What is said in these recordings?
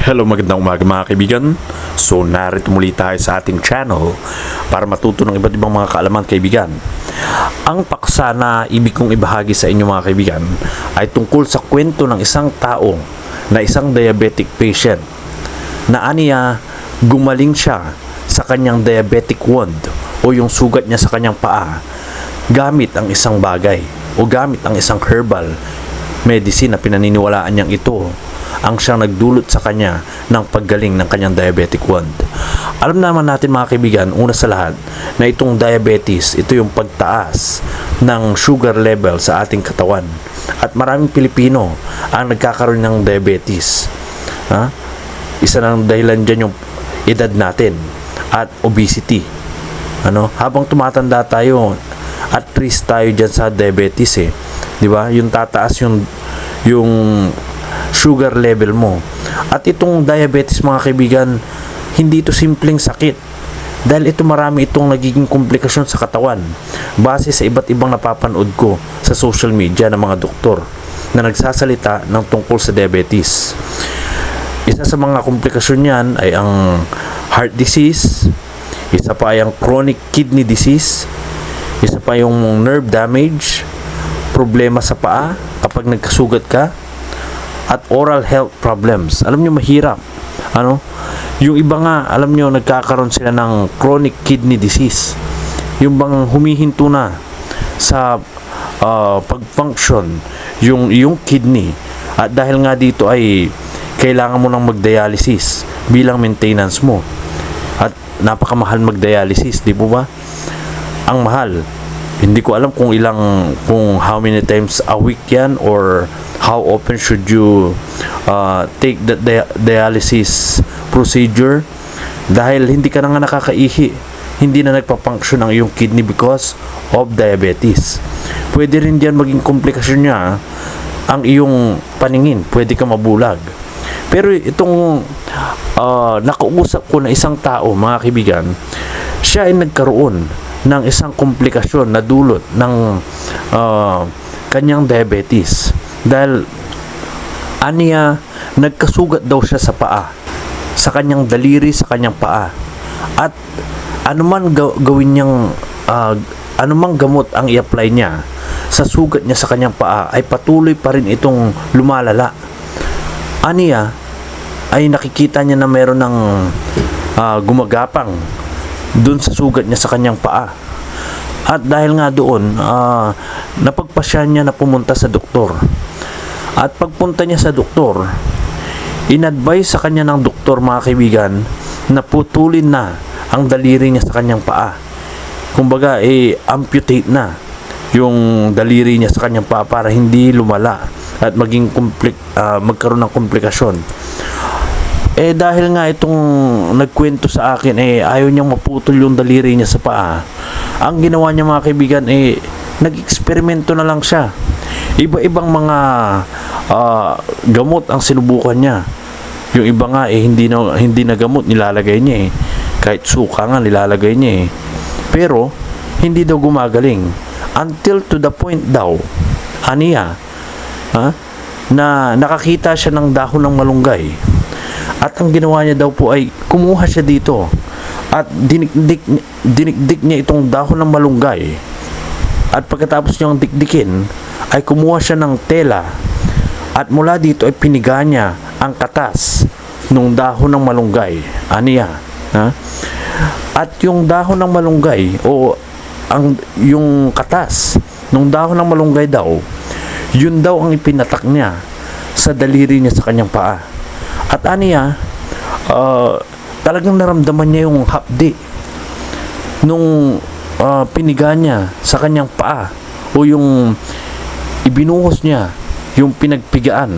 Hello, magandang umaga mga kaibigan. So, narito muli tayo sa ating channel para matuto ng iba't ibang mga kaalaman kaibigan. Ang paksa na ibig kong ibahagi sa inyo mga kaibigan ay tungkol sa kwento ng isang tao na isang diabetic patient na aniya gumaling siya sa kanyang diabetic wound o yung sugat niya sa kanyang paa gamit ang isang bagay o gamit ang isang herbal medicine na pinaniniwalaan niyang ito ang siyang nagdulot sa kanya ng paggaling ng kanyang diabetic wound. Alam naman natin mga kaibigan, una sa lahat, na itong diabetes, ito yung pagtaas ng sugar level sa ating katawan. At maraming Pilipino ang nagkakaroon ng diabetes. Ha? Isa ng dahilan dyan yung edad natin at obesity. Ano? Habang tumatanda tayo, at risk tayo dyan sa diabetes eh. Di ba? Yung tataas yung yung sugar level mo. At itong diabetes mga kaibigan, hindi ito simpleng sakit. Dahil ito marami itong nagiging komplikasyon sa katawan base sa iba't ibang napapanood ko sa social media ng mga doktor na nagsasalita ng tungkol sa diabetes. Isa sa mga komplikasyon niyan ay ang heart disease, isa pa ay ang chronic kidney disease, isa pa yung nerve damage, problema sa paa kapag nagkasugat ka, at oral health problems. Alam nyo, mahirap. Ano? Yung iba nga, alam nyo, nagkakaroon sila ng chronic kidney disease. Yung bang humihinto na sa uh, pag-function yung, yung kidney. At dahil nga dito ay kailangan mo nang mag-dialysis bilang maintenance mo. At napakamahal mag-dialysis, di po ba? Ang mahal. Hindi ko alam kung ilang, kung how many times a week yan or how often should you uh, take the dia- dialysis procedure? Dahil hindi ka na nga nakakaihi hindi na nagpa-function ang iyong kidney because of diabetes. Pwede rin diyan maging komplikasyon niya ang iyong paningin. Pwede ka mabulag. Pero itong uh, nakausap ko na isang tao mga kaibigan siya ay nagkaroon ng isang komplikasyon na dulot ng uh, kanyang diabetes dahil aniya nagkasugat daw siya sa paa sa kanyang daliri sa kanyang paa. At anuman ga- gawin niyang uh, anumang gamot ang i-apply niya sa sugat niya sa kanyang paa ay patuloy pa rin itong lumalala. Aniya ay nakikita niya na meron ng uh, gumagapang dun sa sugat niya sa kanyang paa at dahil nga doon uh, napagpasya niya na pumunta sa doktor at pagpunta niya sa doktor, in-advise sa kanya ng doktor mga kaibigan na putulin na ang daliri niya sa kanyang paa. Kumbaga, eh, amputate na yung daliri niya sa kanyang paa para hindi lumala at maging komplik, uh, magkaroon ng komplikasyon. Eh dahil nga itong nagkwento sa akin eh ayaw niyang maputol yung daliri niya sa paa. Ang ginawa niya mga kaibigan eh nag-eksperimento na lang siya. Iba-ibang mga uh, gamot ang sinubukan niya. Yung iba nga eh hindi na hindi na gamot nilalagay niya eh. Kahit suka nga nilalagay niya eh. Pero hindi daw gumagaling until to the point daw aniya ha, na nakakita siya ng dahon ng malunggay at ang ginawa niya daw po ay kumuha siya dito at dinikdik, dinikdik niya itong dahon ng malunggay at pagkatapos niyang dikdikin ay kumuha siya ng tela at mula dito ay piniga niya ang katas ng dahon ng malunggay. Aniya. Ha? At yung dahon ng malunggay o ang yung katas ng dahon ng malunggay daw, yun daw ang ipinatak niya sa daliri niya sa kanyang paa. At aniya, uh, talagang naramdaman niya yung hapdi nung uh, piniga niya sa kanyang paa o yung ibinuhos niya yung pinagpigaan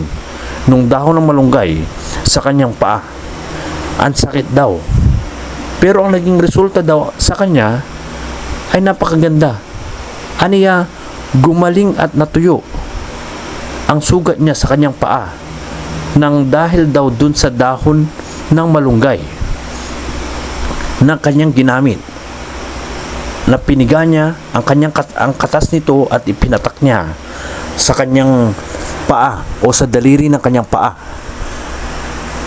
nung dahon ng malunggay sa kanyang paa. Ang sakit daw. Pero ang naging resulta daw sa kanya ay napakaganda. Aniya, gumaling at natuyo ang sugat niya sa kanyang paa nang dahil daw dun sa dahon ng malunggay na kanyang ginamit na piniga niya ang kanyang kat ang katas nito at ipinatak niya sa kanyang paa o sa daliri ng kanyang paa.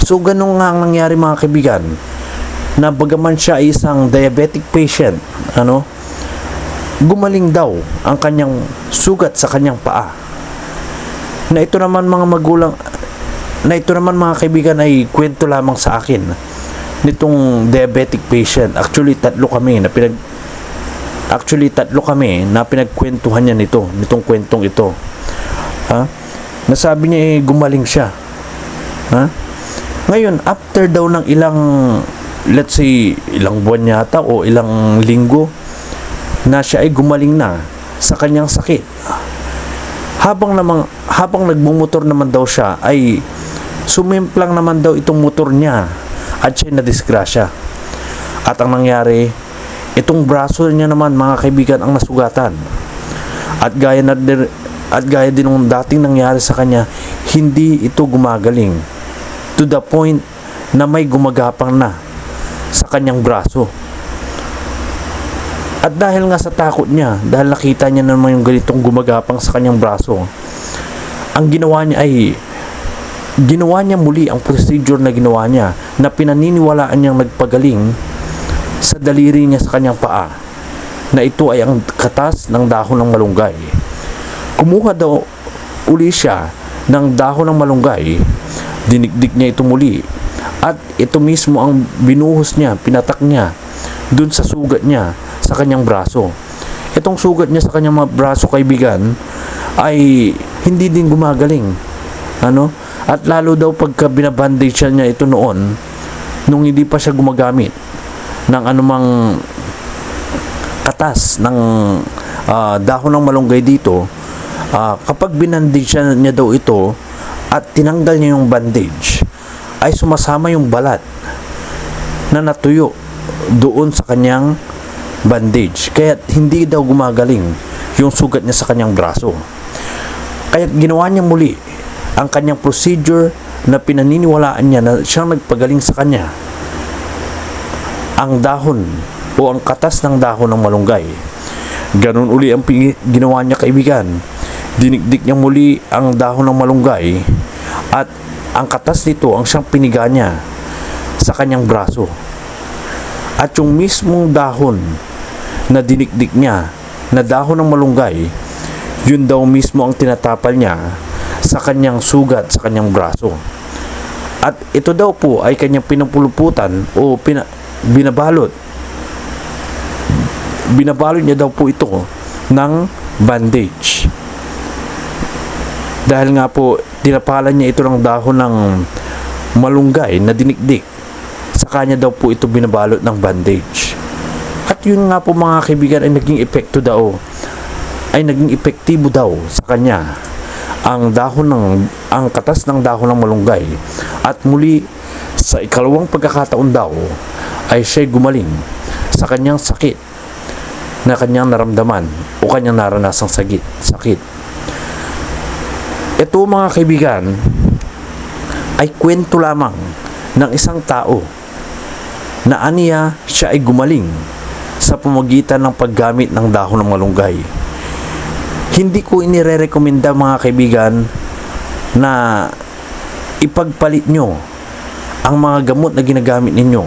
So ganun nga ang nangyari mga kaibigan na bagaman siya ay isang diabetic patient, ano, gumaling daw ang kanyang sugat sa kanyang paa. Na ito naman mga magulang, na ito naman mga kaibigan ay kwento lamang sa akin nitong diabetic patient. Actually, tatlo kami na pinag Actually, tatlo kami na pinagkwentuhan niya nito, nitong kwentong ito. Ha? Nasabi niya eh, gumaling siya. Ha? Ngayon, after daw ng ilang, let's say, ilang buwan yata o ilang linggo, na siya ay gumaling na sa kanyang sakit. Habang namang, habang nagmumotor naman daw siya, ay sumimplang naman daw itong motor niya at siya na disgrasya. At ang nangyari, itong braso niya naman mga kaibigan ang nasugatan. At gaya na at gaya din ng dating nangyari sa kanya, hindi ito gumagaling to the point na may gumagapang na sa kanyang braso. At dahil nga sa takot niya, dahil nakita niya naman yung ganitong gumagapang sa kanyang braso, ang ginawa niya ay ginawa niya muli ang procedure na ginawa niya na pinaniniwalaan niyang nagpagaling sa daliri niya sa kanyang paa na ito ay ang katas ng dahon ng malunggay. Kumuha daw uli siya ng dahon ng malunggay, dinikdik niya ito muli at ito mismo ang binuhos niya, pinatak niya dun sa sugat niya sa kanyang braso. Itong sugat niya sa kanyang braso kaibigan ay hindi din gumagaling. Ano? At lalo daw pagka binabandage niya ito noon nung hindi pa siya gumagamit ng anumang katas ng ah, dahon ng malunggay dito ah, kapag binandage niya daw ito at tinanggal niya yung bandage ay sumasama yung balat na natuyo doon sa kanyang bandage. Kaya hindi daw gumagaling yung sugat niya sa kanyang braso. Kaya ginawa niya muli ang kanyang procedure na pinaniniwalaan niya na siyang nagpagaling sa kanya ang dahon o ang katas ng dahon ng malunggay. Ganun uli ang ginawa niya kaibigan. Dinikdik niya muli ang dahon ng malunggay at ang katas nito ang siyang piniga niya sa kanyang braso. At yung mismong dahon na dinikdik niya na dahon ng malunggay, yun daw mismo ang tinatapal niya sa kanyang sugat sa kanyang braso. At ito daw po ay kanyang pinapuluputan o pina, binabalot. Binabalot niya daw po ito ng bandage. Dahil nga po, tinapalan niya ito ng dahon ng malunggay na dinikdik. Sa kanya daw po ito binabalot ng bandage. At yun nga po mga kaibigan ay naging epekto daw ay naging epektibo daw sa kanya ang dahon ng ang katas ng dahon ng malunggay at muli sa ikalawang pagkakataon daw ay siya'y gumaling sa kanyang sakit na kanyang naramdaman o kanyang naranasang sakit. sakit. Ito mga kaibigan ay kwento lamang ng isang tao na aniya siya ay gumaling sa pamagitan ng paggamit ng dahon ng malunggay. Hindi ko inirerekomenda mga kaibigan na ipagpalit nyo ang mga gamot na ginagamit ninyo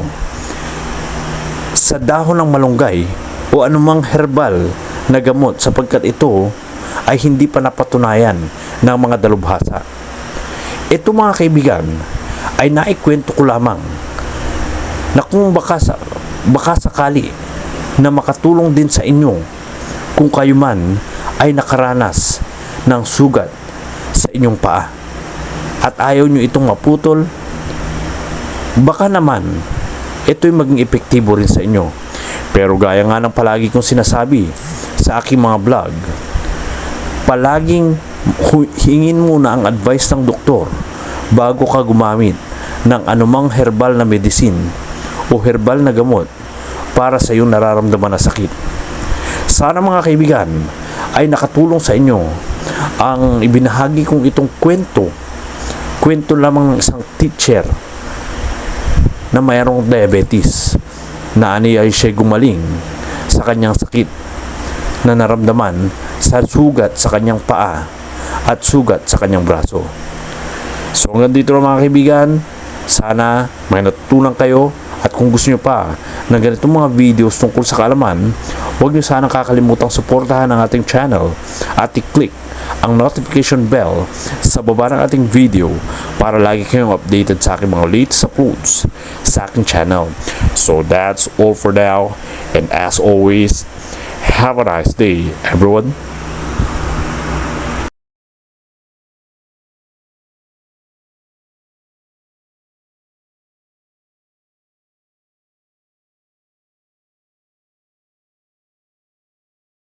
sa dahon ng malunggay o anumang herbal na gamot sapagkat ito ay hindi pa napatunayan ng mga dalubhasa. Ito mga kaibigan ay naikwento ko lamang na kung baka, sa, baka sakali na makatulong din sa inyo kung kayo man ay nakaranas ng sugat sa inyong paa. At ayaw nyo itong maputol. Baka naman ito'y maging epektibo rin sa inyo. Pero gaya nga ng palagi kong sinasabi sa aking mga vlog palaging hingin muna ang advice ng doktor bago ka gumamit ng anumang herbal na medicine o herbal na gamot para sa iyong nararamdaman na sakit. Sana mga kaibigan ay nakatulong sa inyo ang ibinahagi kong itong kwento. Kwento lamang ng isang teacher na mayroong diabetes na ani ay siya gumaling sa kanyang sakit na naramdaman sa sugat sa kanyang paa at sugat sa kanyang braso. So hanggang dito lang mga kaibigan, Sana may natutunan kayo at kung gusto nyo pa ng ganitong mga videos tungkol sa kaalaman, huwag nyo sanang kakalimutang suportahan ang ating channel at i-click ang notification bell sa baba ng ating video para lagi kayong updated sa aking mga latest uploads sa aking channel. So that's all for now and as always, have a nice day everyone.